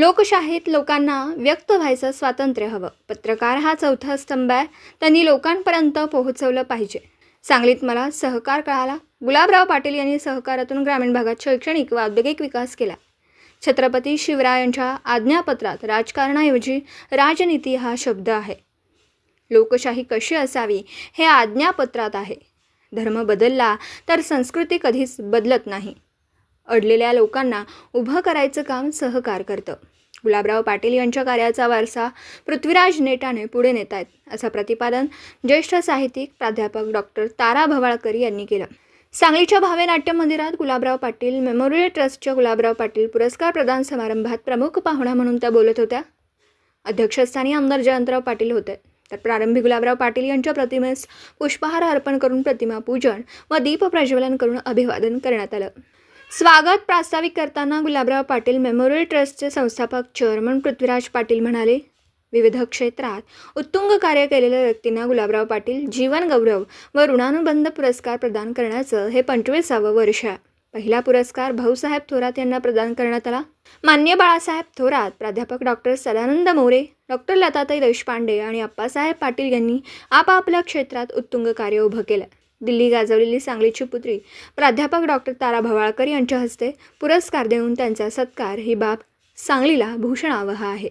लोकशाहीत लोकांना व्यक्त व्हायचं स्वातंत्र्य हवं. पत्रकार हा चौथा स्तंभ आहे. त्यांनी लोकांपर्यंत पोहोचवलं पाहिजे. सांगलीत मला सहकार कळाला. गुलाबराव पाटील यांनी सहकारातून ग्रामीण भागात शैक्षणिक व औद्योगिक विकास केला. छत्रपती शिवरायांच्या आज्ञापत्रात राजकारणाऐवजी राजनीती हा शब्द आहे. लोकशाही कशी असावी हे आज्ञापत्रात आहे. धर्म बदलला तर संस्कृती कधीच बदलत नाही. अडलेल्या लोकांना उभं करायचं काम सहकार करतं. गुलाबराव पाटील यांच्या कार्याचा वारसा पृथ्वीराज नेटाने पुढे नेत आहेत असं प्रतिपादन ज्येष्ठ साहित्यिक प्राध्यापक डॉक्टर तारा भवाळकर यांनी केलं. सांगलीच्या भावे नाट्य मंदिरात गुलाबराव पाटील मेमोरियल ट्रस्टच्या गुलाबराव पाटील पुरस्कार प्रदान समारंभात प्रमुख पाहुणा म्हणून त्या बोलत होत्या. अध्यक्षस्थानी आमदार जयंतराव पाटील होते. तर प्रारंभी गुलाबराव पाटील यांच्या प्रतिमेस पुष्पहार अर्पण करून प्रतिमा पूजन व दीप प्रज्वलन करून अभिवादन करण्यात आलं. स्वागत प्रास्ताविक करताना गुलाबराव पाटील मेमोरियल ट्रस्टचे संस्थापक चेअरमन पृथ्वीराज पाटील म्हणाले विविध क्षेत्रात उत्तुंग कार्य केलेल्या व्यक्तींना गुलाबराव पाटील जीवन गौरव व ऋणानुबंध पुरस्कार प्रदान करण्याचं हे पंचवीसावं वर्ष आहे. पहिला पुरस्कार भाऊसाहेब थोरात यांना प्रदान करण्यात आला. मान्य बाळासाहेब थोरात प्राध्यापक डॉक्टर सदानंद मोरे डॉक्टर लताताई देशपांडे आणि अप्पासाहेब पाटील यांनी आपापल्या क्षेत्रात उत्तुंग कार्य उभं केलं. दिल्ली गाजवलेली सांगलीची पुत्री प्राध्यापक डॉक्टर तारा भवाळकर यांच्या हस्ते पुरस्कार देऊन त्यांचा सत्कार. ही बाब सांगलीला भूषणावह आहे.